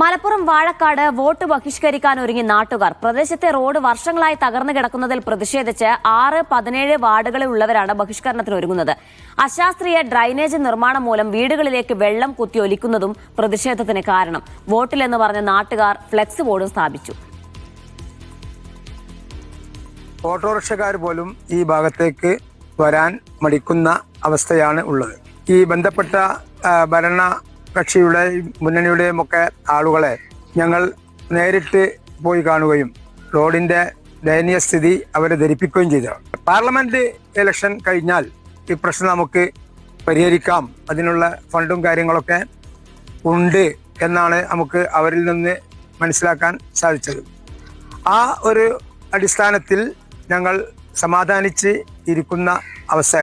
Malappuram Vazhakkad vote ബഹിഷ്കരിക്കാൻ ഒരുങ്ങി നാട്ടുകാർ പ്രദേശത്തെ റോഡ് വർഷങ്ങളായി തകർന്നു കിടക്കുന്നതിൽ പ്രതിഷേധിച്ച് ആറ് പതിനേഴ് വാർഡുകളിൽ ഉള്ളവരാണ് ബഹിഷ്കരണത്തിന് ഒരുങ്ങുന്നത്. അശാസ്ത്രീയ ഡ്രൈനേജ് നിർമ്മാണം മൂലം വീടുകളിലേക്ക് വെള്ളം കുത്തിയൊലിക്കുന്നതും പ്രതിഷേധത്തിന് കാരണം. വോട്ടിലെന്ന് പറഞ്ഞ നാട്ടുകാർ ഫ്ലെക്സ് ബോർഡും സ്ഥാപിച്ചു. ഓട്ടോറിക്ഷക്കാർ പോലും ഈ ഭാഗത്തേക്ക് വരാൻ മടിക്കുന്ന അവസ്ഥയാണ് ഉള്ളത്. ഈ ബന്ധപ്പെട്ട ഭരണ കക്ഷിയുടെ മുന്നണിയുടെയും ഒക്കെ ആളുകളെ ഞങ്ങൾ നേരിട്ട് പോയി കാണുകയും റോഡിന്റെ ദയനീയ സ്ഥിതി അവരെ ധരിപ്പിക്കുകയും ചെയ്തു. പാർലമെന്റ് ഇലക്ഷൻ കഴിഞ്ഞാൽ ഈ പ്രശ്നം നമുക്ക് പരിഹരിക്കാം. അതിനുള്ള ഫണ്ടും കാര്യങ്ങളൊക്കെ ഉണ്ട് എന്നാണ് നമുക്ക് അവരിൽ നിന്ന് മനസ്സിലാക്കാൻ സാധിച്ചത്. ആ ഒരു അടിസ്ഥാനത്തിൽ ഞങ്ങൾ സമാധാനിച്ച് ഇരിക്കുന്ന അവസ്ഥ